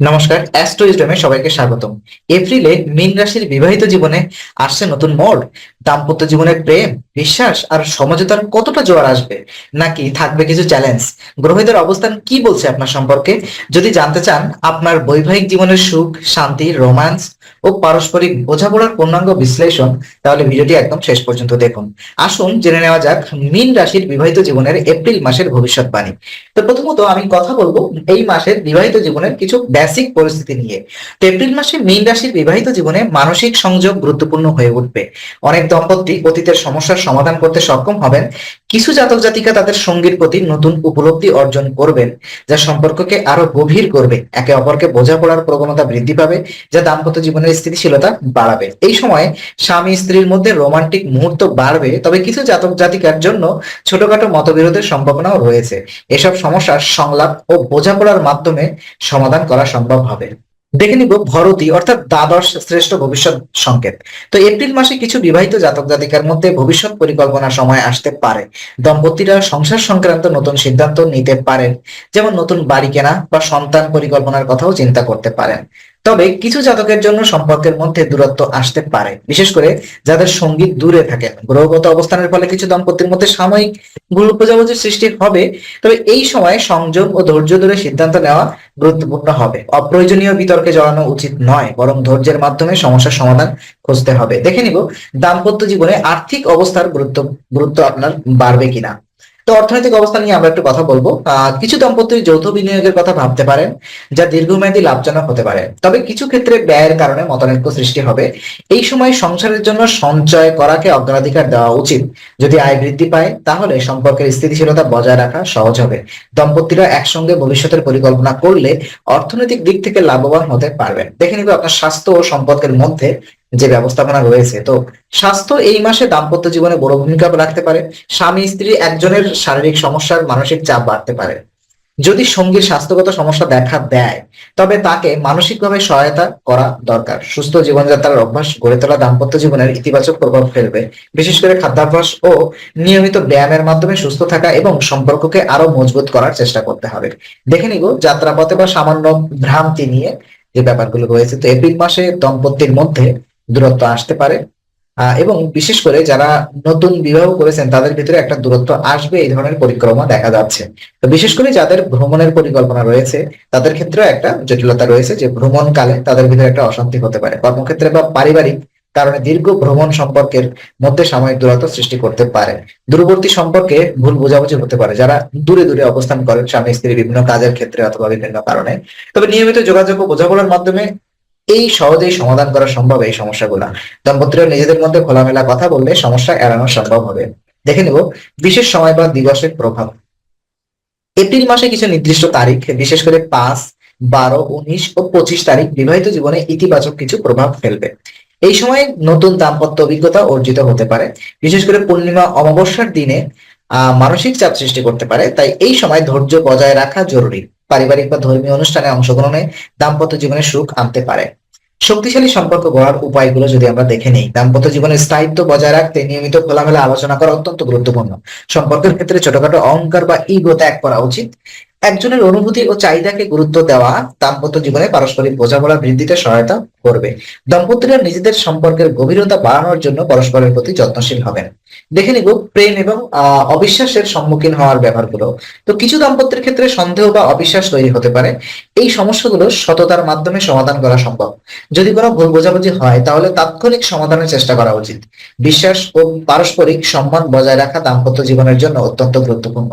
নমস্কার অ্যাস্ট্রোইজমে সবাইকে স্বাগতম। এপ্রিলে মীন রাশির বিবাহিত জীবনে আসছে নতুন মোড়। দাম্পত্য জীবনের প্রেম, বিশ্বাস আর সমঝোতার কতটা জোয়ার আসবে? নাকি থাকবে কিছু চ্যালেঞ্জ গ্রহীদের অবস্থান কি বলছে আপনার সম্পর্কে? যদি জানতে চান, আপনার বৈবাহিক জীবনের সুখ, শান্তি রোম্যান্স ও পারস্পরিক বোঝাপড়ার পূর্ণাঙ্গ বিশ্লেষণ, তাহলে ভিডিওটি একদম শেষ পর্যন্ত দেখুন। আসুন জেনে নেওয়া যাক মীন রাশির বিবাহিত জীবনের এপ্রিল মাসের ভবিষ্যৎবাণী। তো প্রথমত আমি কথা বলব এই মাসের বিবাহিত জীবনের কিছু বেসিক পরিস্থিতি নিয়ে। তো এপ্রিল মাসে মীন রাশির বিবাহিত জীবনে মানসিক সংযোগ গুরুত্বপূর্ণ হয়ে উঠবে। অনেক দম্পতি অতীতের সমস্যার সমাধান করতে সক্ষম হবেন। কিছু জাতক জাতিকা তাদের সঙ্গীর প্রতি নতুন উপলব্ধি অর্জন করবেন, যা সম্পর্ককে আরও গভীর করবে। একে অপরকে বোঝাপড়ার প্রবণতা বৃদ্ধি পাবে, যা দাম্পত্য জীবনের স্থিতিশীলতা বাড়াবে। এই সময় স্বামী স্ত্রীর মধ্যে রোমান্টিক মুহূর্ত বাড়বে, তবে কিছু জাতক জাতিকার জন্য ছোটখাটো মতবিরোধের সম্ভাবনাও রয়েছে। এসব সমস্যার সংলাপ ও বোঝাপড়ার মাধ্যমে সমাধান করা সম্ভব হবে। দেখে নিব ভরতী অর্থাৎ দ্বাদশ শ্রেষ্ঠ ভবিষ্যৎ সংকেত। তো এপ্রিল মাসে কিছু বিবাহিত জাতক জাতিকার মধ্যে ভবিষ্যৎ পরিকল্পনার সময় আসতে পারে। দম্পতিরা সংসার সংক্রান্ত নতুন সিদ্ধান্ত নিতে পারেন, যেমন নতুন বাড়ি কেনা বা সন্তান পরিকল্পনার কথাও চিন্তা করতে পারেন। তবে কিছু জাতকের জন্য সম্পর্কের মধ্যে দূরত্ব আসতে পারে। বিশেষ করে যাদের সংগীত দূরে থাকে। গ্রহগত অবস্থানের ফলে কিছু দম্পতির মধ্যে সাময়িক ভুল বোঝাবুঝির সৃষ্টি হবে। তবে এই সময় সংযম ও ধৈর্য ধরে সিদ্ধান্ত নেওয়া গুরুত্বপূর্ণ হবে। অপ্রয়োজনীয় বিতর্কে জড়ানো উচিত নয়, বরং ধৈর্যের মাধ্যমে সমস্যার সমাধান খুঁজতে হবে। দেখে নিব, দাম্পত্য জীবনে আর্থিক অবস্থার গুরুত্ব গুরুত্ব আপনার বাড়বে কিনা। তো অর্থনৈতিক অবস্থা নিয়ে আমরা একটু কথা বলব। কিছু দম্পতির যৌথ বিনিয়োগের কথা ভাবতে পারেন, যা দীর্ঘমেয়াদী লাভজনক হতে পারে। তবে কিছু ক্ষেত্রে ব্যয়ের কারণে মতানৈক্য সৃষ্টি হবে। এই সময় সংসারের জন্য সঞ্চয় করাকে অগ্রাধিকার দেওয়া উচিত। যদি আয় বৃদ্ধি পায়, তাহলে সম্পর্কের স্থিতিশীলতা বজায় রাখা সহজ হবে। দম্পতিরা একসঙ্গে ভবিষ্যতের পরিকল্পনা করলে অর্থনৈতিক দিক থেকে লাভবান হতে পারবেন। দেখে নিবে আপনার স্বাস্থ্য ও সম্পর্কের মধ্যে যে ব্যবস্থাপনা রয়েছে, তো স্বাস্থ্য এই মাসে দাম্পত্য জীবনে বড় ভূমিকা রাখতে পারে। স্বামী, স্ত্রী একজনের শারীরিক সমস্যার মানসিক চাপ বাড়তে পারে। যদি সঙ্গীর স্বাস্থ্যগত সমস্যা দেখা দেয়, তবে তাকে মানসিকভাবে সহায়তা করা দরকার। সুস্থ জীবনযাত্রার অভ্যাস গড়ে তোলা দাম্পত্য জীবনের ইতিবাচক প্রভাব ফেলবে। বিশেষ করে খাদ্যাভ্যাস ও নিয়মিত ব্যায়ামের মাধ্যমে সুস্থ থাকা এবং সম্পর্ককে আরও মজবুত করার চেষ্টা করতে হবে। দেখে নিব যাত্রাপথে বা সামান্য ভ্রান্তি নিয়ে যে ব্যাপারগুলো রয়েছে। তো এপ্রিল মাসে দম্পতির মধ্যে দূরত্ব আসতে পারে। এবং বিশেষ করে যারা নতুন বিবাহ করেছেন, তাদের ভিতরে একটা দূরত্ব আসবে এই ধরনের পরিক্রমা দেখা যাচ্ছে। তো বিশেষ করে যাদের ভ্রমণের পরিকল্পনা রয়েছে, তাদের ক্ষেত্রেও একটা জটিলতা রয়েছে যে ভ্রমণকালে তাদের ভিতরে একটা অশান্তি হতে পারে। কর্মক্ষেত্রে বা পারিবারিক কারণে দীর্ঘ ভ্রমণ সম্পর্কের মধ্যে সাময়িক দূরত্ব সৃষ্টি করতে পারে। দূরবর্তী সম্পর্কে ভুল বোঝাবুঝি হতে পারে। যারা দূরে দূরে অবস্থান করেন, স্বামী, স্ত্রী, বিভিন্ন কাজের ক্ষেত্রে অথবা বিভিন্ন কারণে। তবে নিয়মিত যোগাযোগ ও বোঝাপড়ার মাধ্যমে এই সহজেই সমাধান করা সম্ভব এই সমস্যাগুলা। দম্পতিরা নিজেদের মধ্যে খোলামেলা কথা বললে সমস্যা এড়ানো সম্ভব হবে। দেখে নেব, বিশেষ সময় বা দিবসের প্রভাব। এপ্রিল মাসে কিছু নির্দিষ্ট তারিখ, বিশেষ করে পাঁচ, বারো, উনিশ ও পঁচিশ তারিখ বিবাহিত জীবনে ইতিবাচক কিছু প্রভাব ফেলবে। এই সময় নতুন দাম্পত্য অভিজ্ঞতা অর্জিত হতে পারে। বিশেষ করে পূর্ণিমা অমাবস্যার দিনে মানসিক চাপ সৃষ্টি করতে পারে। তাই এই সময় ধৈর্য বজায় রাখা জরুরি। পারিবারিক বা ধর্মীয় অনুষ্ঠানে অংশগ্রহণে দাম্পত্য জীবনে সুখ আনতে পারে। শক্তিশালী সম্পর্ক গড়ার উপায়গুলো যদি আমরা দেখে নিই, দাম্পত্য জীবনের স্থায়িত্ব বজায় রাখতে নিয়মিত খোলামেলা আলোচনা করা অত্যন্ত গুরুত্বপূর্ণ। সম্পর্কের ক্ষেত্রে ছোটখাটো অহংকার বা ইগো ত্যাগ করা উচিত। একজনের অনুভূতি ও চাহিদাকে গুরুত্ব দেওয়া দাম্পত্য জীবনে পারস্পরিক বোঝাপড়া বৃদ্ধিতে সহায়তা করবে। দম্পতিরা নিজেদের সম্পর্কের গভীরতা বাড়ানোর জন্য পরস্পরের প্রতি যত্নশীল হবেন। দেখে নিব প্রেম এবং অবিশ্বাসের সম্মুখীন হওয়ার ব্যাপারগুলো। তো কিছু দাম্পত্যের ক্ষেত্রে সন্দেহ বা অবিশ্বাস তৈরি হতে পারে। এই সমস্যাগুলো সততার মাধ্যমে সমাধান করা সম্ভব। যদি কোনো ভুল বোঝাবুঝি হয়, তাহলে তাৎক্ষণিক সমাধানের চেষ্টা করা উচিত। বিশ্বাস ও পারস্পরিক সম্মান বজায় রাখা দাম্পত্য জীবনের জন্য অত্যন্ত গুরুত্বপূর্ণ।